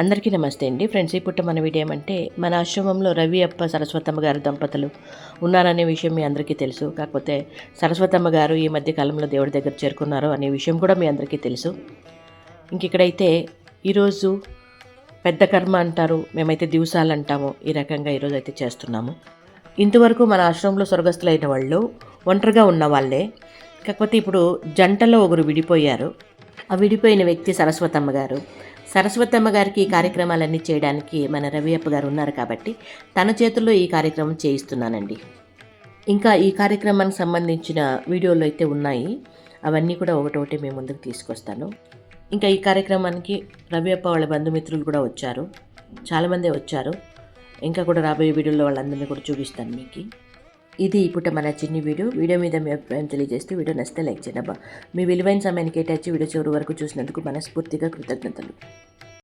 అందరికీ నమస్తే అండి. ఫ్రెండ్స్ ఈ పుట్ట మన వీడియో ఏమంటే మన ఆశ్రమంలో రవి అప్ప సరస్వతమ్మ గారు దంపతులు ఉన్నారనే విషయం మీ అందరికీ తెలుసు. కాకపోతే సరస్వతమ్మ గారు ఈ మధ్య కాలంలో దేవుడి దగ్గర చేరుకున్నారు అనే విషయం కూడా మీ అందరికీ తెలుసు. ఇంక ఇక్కడైతే ఈరోజు పెద్ద కర్మ అంటారు మేమైతే దివసాలు అంటాము ఈ రకంగా ఈరోజు అయితే చేస్తున్నాము. ఇంతవరకు మన ఆశ్రమంలో స్వర్గస్థులైన వాళ్ళు ఒంటరిగా ఉన్న వాళ్ళే. కాకపోతే ఇప్పుడు జంటలో ఒకరు విడిపోయారు. ఆ విడిపోయిన వ్యక్తి సరస్వతమ్మ గారు. సరస్వతమ్మ గారికి ఈ కార్యక్రమాలన్నీ చేయడానికి మన రవి అప్ప గారు ఉన్నారు కాబట్టి తన చేతుల్లో ఈ కార్యక్రమం చేయిస్తున్నానండి. ఇంకా ఈ కార్యక్రమానికి సంబంధించిన వీడియోలు అయితే ఉన్నాయి. అవన్నీ కూడా ఒకటొకటి మేము ముందుకు తీసుకొస్తాను. ఇంకా ఈ కార్యక్రమానికి రవి అప్ప వాళ్ళ బంధుమిత్రులు కూడా వచ్చారు. చాలామందే వచ్చారు. ఇంకా కూడా రాబోయే వీడియోలో వాళ్ళందరినీ కూడా చూపిస్తాను మీకు. ఇది ఇప్పుడు మన చిన్ని వీడియో. వీడియో మీద మీ అభిప్రాయం తెలియజేస్తే వీడియో నచ్చితే లైక్ చేయండి మీ విలువైన సమయాన్ని కేటాయించి వీడియో చివరి వరకు చూసినందుకు మనస్ఫూర్తిగా కృతజ్ఞతలు.